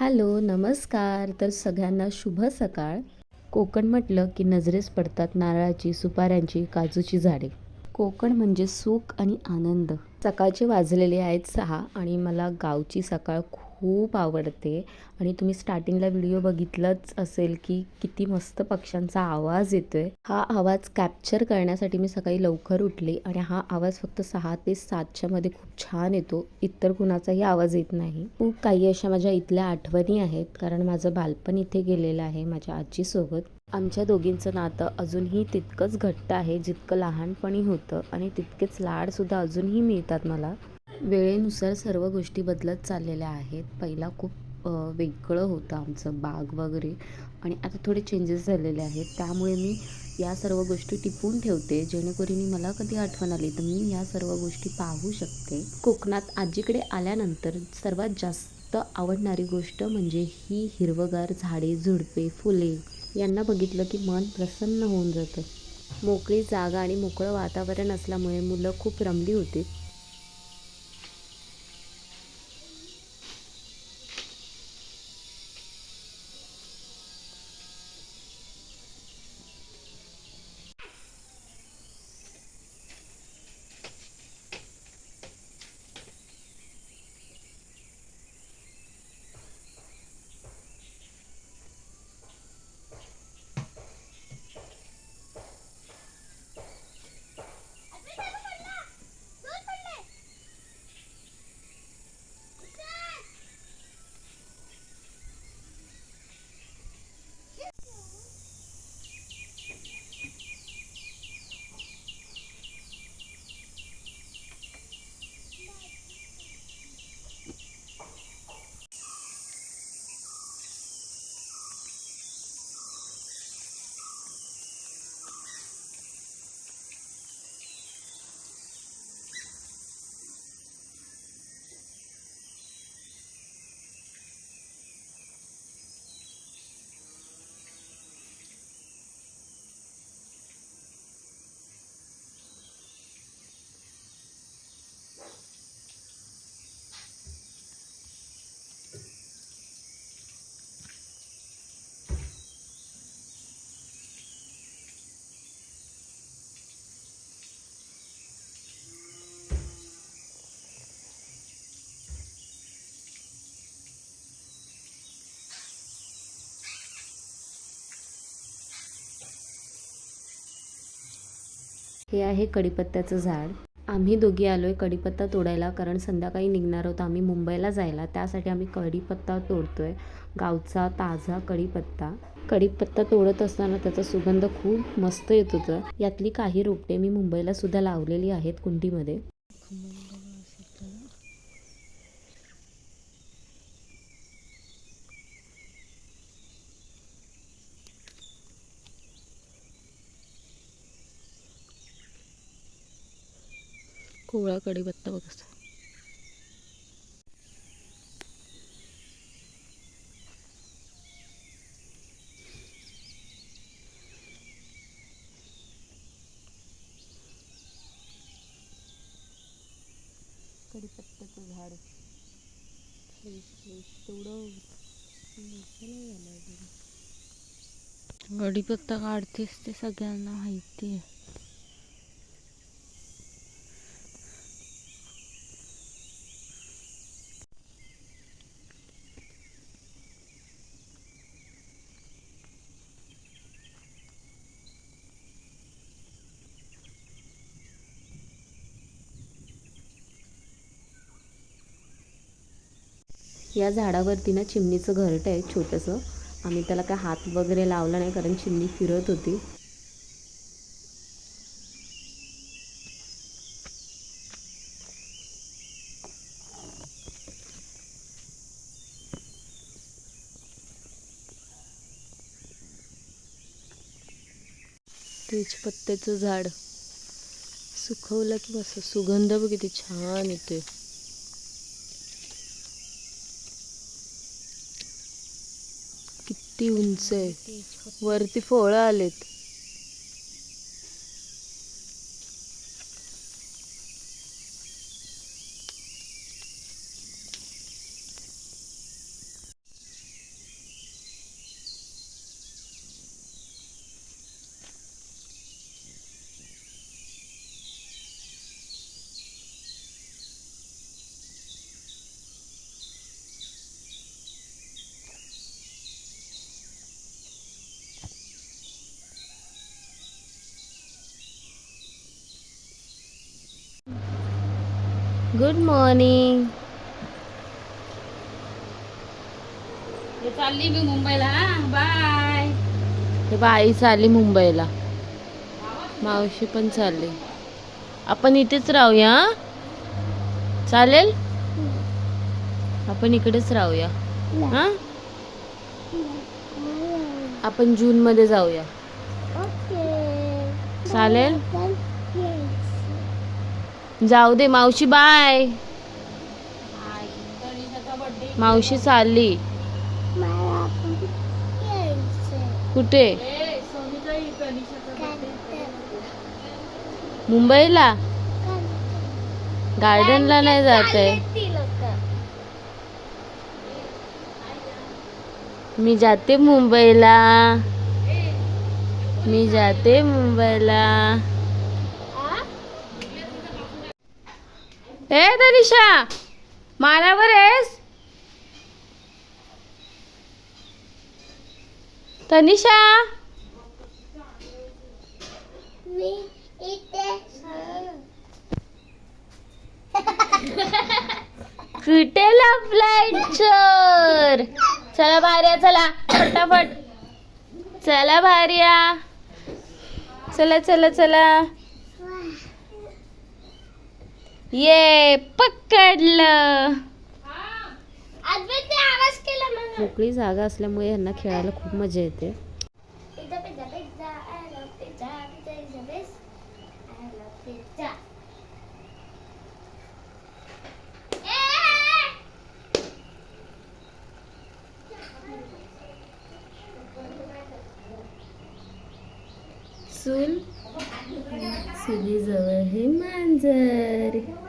Hello नमस्कार. तर सगळ्यांना शुभ सकाळ. कोकण म्हटलं की नजरेस पडतात नारळाची सुपाऱ्यांची काजूची झाडे. कोकण म्हणजे सुख आणि आनंद. सकाळचे वाजलेले आहेत सहा आणि मला गावची सकाळ खूप खूप आवडते. आणि तुम्ही स्टार्टिंगला व्हिडिओ बघितलंच असेल की किती मस्त पक्ष्यांचा आवाज येतोय. हा आवाज कॅप्चर करण्यासाठी मी सकाळी लवकर उठले आणि हा आवाज फक्त सहा ते सातच्या मध्ये खूप छान येतो. इतर कुणाचाही आवाज येत नाही. खूप काही अशा माझ्या इथल्या आठवणी आहेत कारण माझं बालपण इथे गेलेलं आहे माझ्या आजीसोबत. आमच्या दोघींचं नातं अजूनही तितकंच घट्ट आहे जितकं लहानपणी होतं आणि तितकेच लाडसुद्धा अजूनही मिळतात मला. वेळेनुसार सर्व गोष्टी बदलत चाललेल्या आहेत. पहिला खूप वेगळं होतं आमचं बाग वगैरे आणि आता थोडे चेंजेस झालेले आहेत. त्यामुळे मी या सर्व गोष्टी टिपून ठेवते. जेणेकरून मला कधी आठवण आली तर मी या सर्व गोष्टी पाहू शकते. कोकणात आजीकडे आल्यानंतर सर्वात जास्त आवडणारी गोष्ट म्हणजे ही हिरवगार झाडे झुडपे फुले यांना बघितलं की मन प्रसन्न होऊन जातं. मोकळी जागा आणि मोकळं वातावरण असल्यामुळे मुलं खूप रमली होती. हे आहे कडीपत्त्याचं झाड. आम्ही दोघी आलोय कडीपत्ता तोडायला कारण संध्याकाळी निघणार आहोत आम्ही मुंबईला जायला. त्यासाठी आम्ही कडीपत्ता तोडतोय. गावचा ताजा कडीपत्ता कडीपत्ता तोडत असताना त्याचा सुगंध खूप मस्त येत होता. यातली काही रोपटे मी मुंबईला सुद्धा लावलेली आहेत कुंडीमध्ये. कोवळा कडीपत्ता बघ कसा. कडीपत्त्याचं झाड तेवढं कडीपत्ता काढतेस ते सगळ्यांना माहिती आहे या झाडावरती ना चिमणीचं घरट आहे छोटंसं. आम्ही त्याला काय हात वगैरे लावला नाही कारण चिमणी फिरत होती. तेजपत्त्याचं झाड सुकवलं की मस्त सुगंध बघ किती छान येतोय. किती उंच आहे. वरती फळं आलेत. गुड मॉर्निंग चालली मी मुंबईला बाय हे बाई चालली मुंबईला. मावशी पण चालली. आपण इथेच राहूया? चालेल? आपण इकडेच राहूया हा? आपण जून मध्ये जाऊया. चालेल? जाऊ दे मावशी बाय. मावशी चालली. कुठे? मुंबईला? गार्डनला नाही जात आहे. मी जाते मुंबईला. मी जाते मुंबईला. ए तनिषा मालावर आहेस? तनिषा कुठे लपलाय चोर चला भार्या चला. फटाफट. चला भार्या. चला चला चला. ये पकडलं. आवाज केला म्हणून मोकळी जागा असल्यामुळे यांना खेळायला खूप मजा येते. Pizza pizza pizza I love pizza pizza is the best I love pizza चूल चुलीजवळ हे मांजर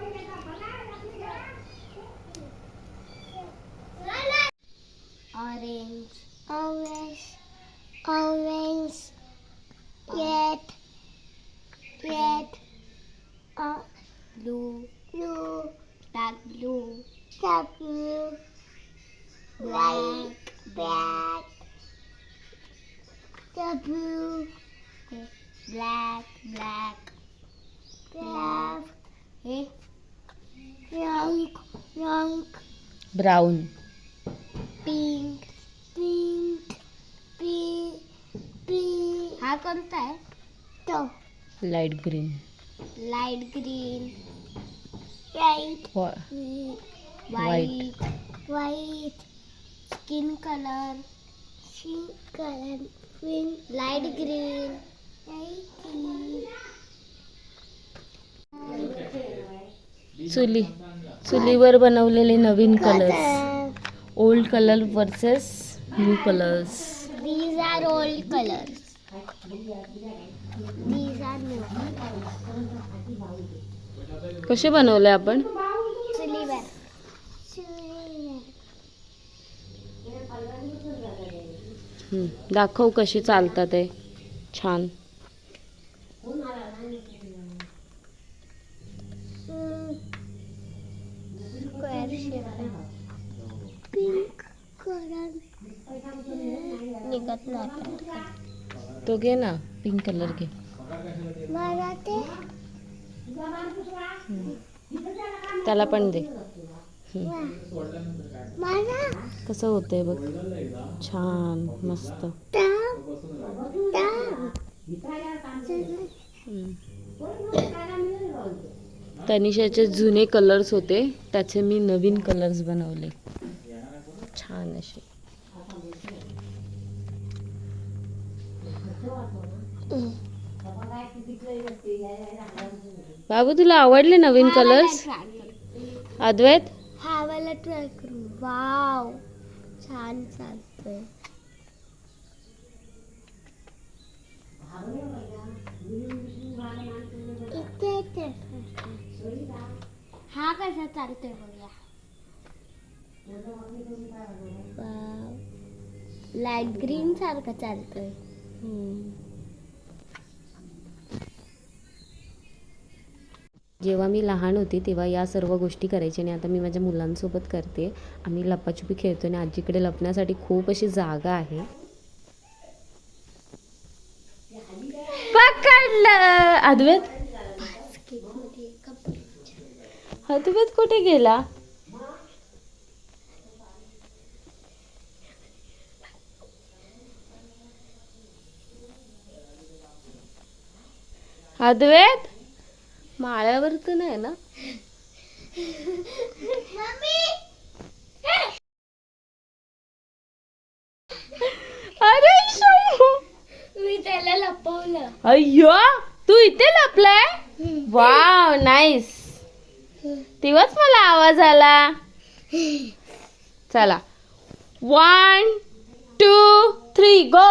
हा कोणता आहे? तो. Light green. Light green. White white white skin colour skin colour pink light green चुली. चुलीवर बनवलेले नवीन colours old colour versus new colours These are old colors. कसे बनवले आपण? दाखव कशी चालतात ते. छान. निघत नाही. तो घे ना पिंक कलर घे त्याला पण दे. कसं होतंय बघ. छान मस्त. तनिषाचे जुने कलर्स होते त्याचे मी नवीन कलर्स बनवले. छान असे. बाबू तुला आवडले नवीन कलर्स अद्वैत? हा मला ट्राय करू. वाव छान चालतंय. हा कसा चालतोय बघूया. लाइट ग्रीन सारखं चालतोय. जेव्हा मी लहान होती तेव्हा या सर्व गोष्टी करायचे आणि आता मी माझ्या मुलांसोबत करते. आम्ही लपाछुपी खेळतो आणि आजीकडे लपण्यासाठी खूप अशी जागा आहे. पकडलं! अद्वैत? अद्वैत कुठे गेला? अद्वैत? माळ्यावर तर नाही ना अरे शंभू. मी त्याला लपवलं अय्यो तू इथे लपलाय वाव नाईस तेव्हाच मला आवाज आला चला वन टू थ्री गो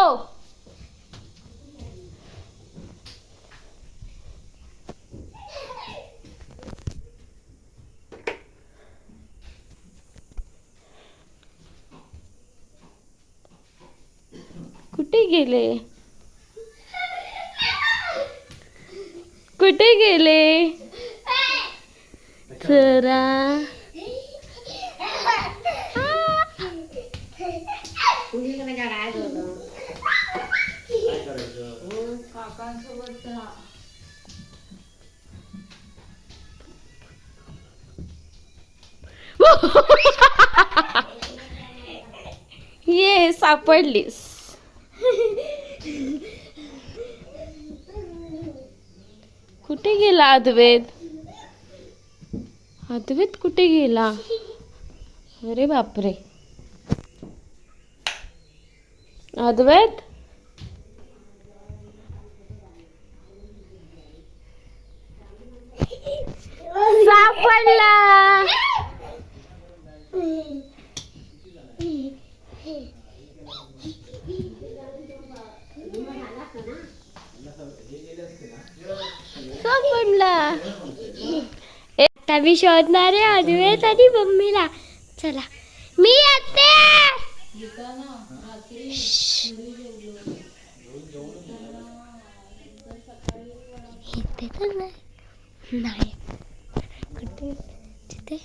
गेले? कुठे गेले? जरा. ये सापडलीस. कुठे गेला अद्वैत? अद्वैत कुठे गेला? अरे बापरे. अद्वैत? सापडला. सापडला आता मी शोधणार आहे अद्वैत आणि मम्मीला. चला. मी येते. इथे तर नाही. नाही. कुठे? तिथे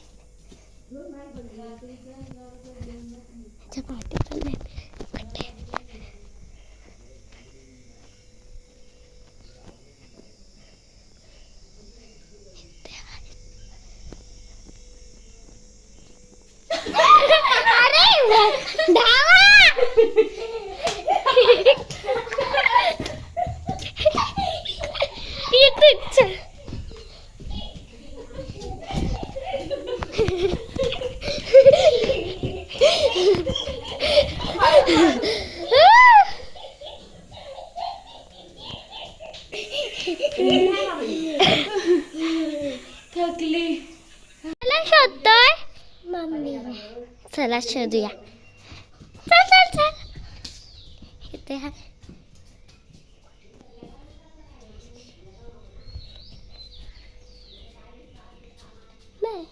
पाठी चालले चला शोधूया चल चल चल इथे हा नाही.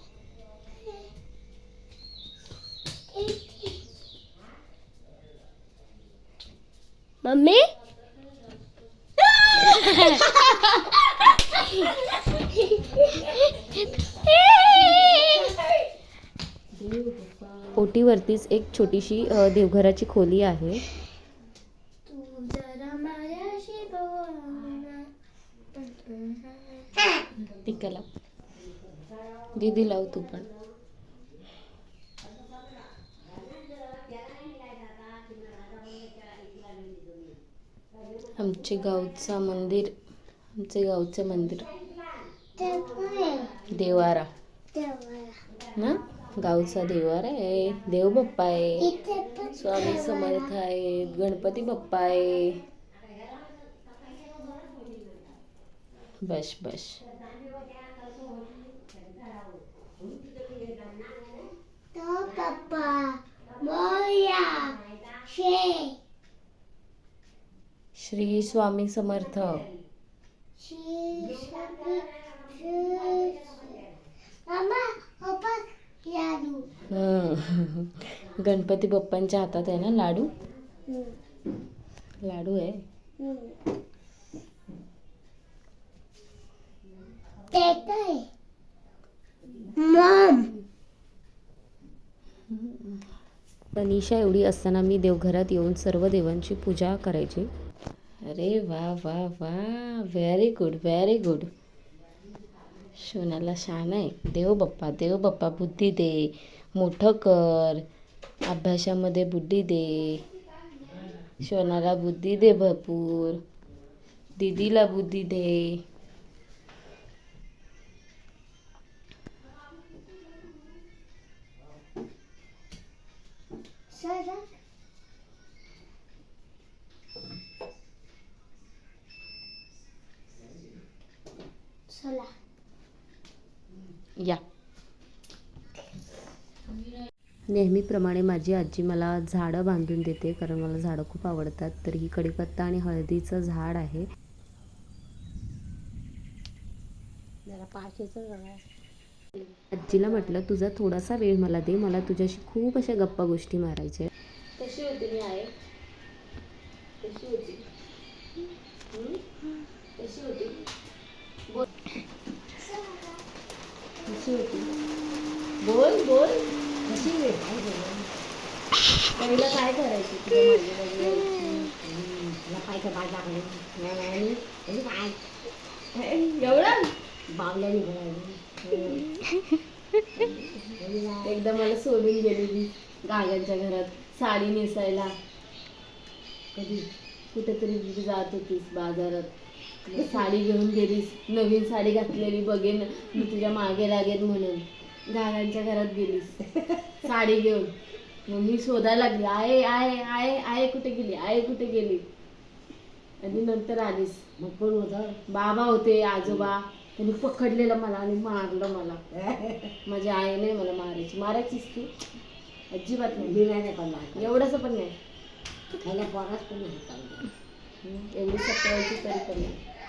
मम्मी ओटीवरतीच एक छोटीशी देवघराची खोली आहे. दीदी लाव तू पण. आमचे गावचा मंदिर आमचे गावचं मंदिर. देवारा. ना? गावचा देवारा आहे. देव बाप्पा आहे. स्वामी समर्थ आहेत गणपती बाप्पा आहे. बस बस. श्री स्वामी समर्थ. शी मामा गणपती बाप्पांच्या हातात आहे ना लाडू? लाडू आहे. मॉम. तनिषा एवढी असताना मी देवघरात येऊन सर्व देवांची पूजा करायची. अरे वा वा वा. व्हेरी गुड व्हेरी गुड शोनाला शान आहे. देव बाप्पा देव बाप्पा बुद्धी दे मोठं कर अभ्यासामध्ये बुद्धी दे. शोनाला बुद्धी दे भरपूर. दीदीला बुद्धी दे. चला या. नेहमीप्रमाणे माझी आजी मला झाडं बांधून देते कारण मला झाडं खूप आवडतात. तर ही कडीपत्ता आणि हळदीचं झाड आहे. आजीला म्हटलं तुझा थोडासा वेळ मला दे. मला तुझ्याशी खूप अशा गप्पा गोष्टी मारायच्या कशी होती मी आहे कशी होती? कशी होती? कशी होती? बोल बोल. कशी पहिलं काय करायची तुझ्या मागे मागे यायची? एवढं? एकदा मला सोडून गेलेली गाग्यांच्या घरात. साडी नेसायला. कधी? कुठेतरी जात होतीस बाजारात. साडी घेऊन गेलीस नवीन साडी घातलेली बघेन मी तुझ्या मागे लागेन म्हणून. गागांच्या घरात गेलीस. साडी घेऊन. मग मी शोधायला लागली आहे आहे आहे आहे कुठे गेली आहे कुठे गेली? आणि नंतर आलीस. मग कोण होतं? बाबा होते आजोबा. त्यांनी पकडलेलं मला आणि मारलं मला. माझ्या आईने मला मारायची. मारायचीच ती? अजिबात नाही. एवढंच पण नाही. हम्म, एवढी सकाळची तरी पण नाही.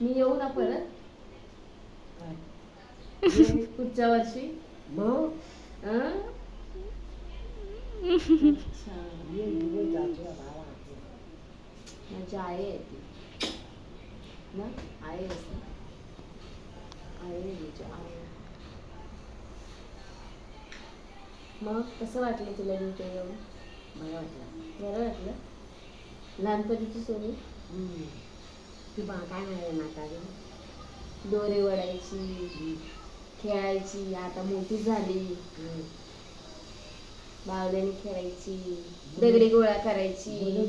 मी येऊ ना परत? पुढच्या वर्षी? माझी आई आहे ती. ना? आई मग कसं वाटलं तुला इथे येऊन? मला वाटलं. बरं वाटलं? लहानपणीची सोनी बा काय म्हणाले म्हातारी दोरे वडायची खेळायची आता मोठी झाली. बावल्याने खेळायची दगडी गोळा करायची.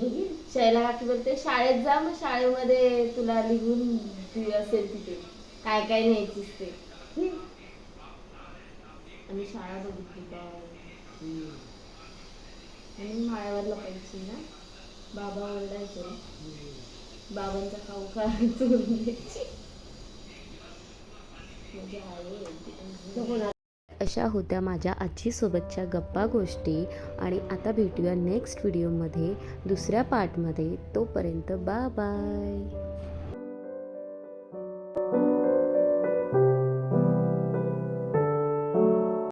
शैला काकी बोलते शाळेत जा मग शाळेमध्ये तुला लिहून ती असेल तिथे. काय काय न्यायचीस ते. आणि शाळा बघितली आणि माळ्यावर लपायची ना? बाबा ओरडायचे. बाबांचा खाऊ खा चोरून म्हणजे हो अशा होत्या माझ्या आजीसोबतच्या गप्पा गोष्टी आणि आता भेटूया नेक्स्ट व्हिडिओमध्ये दुसऱ्या पार्टमध्ये तोपर्यंत बा बाय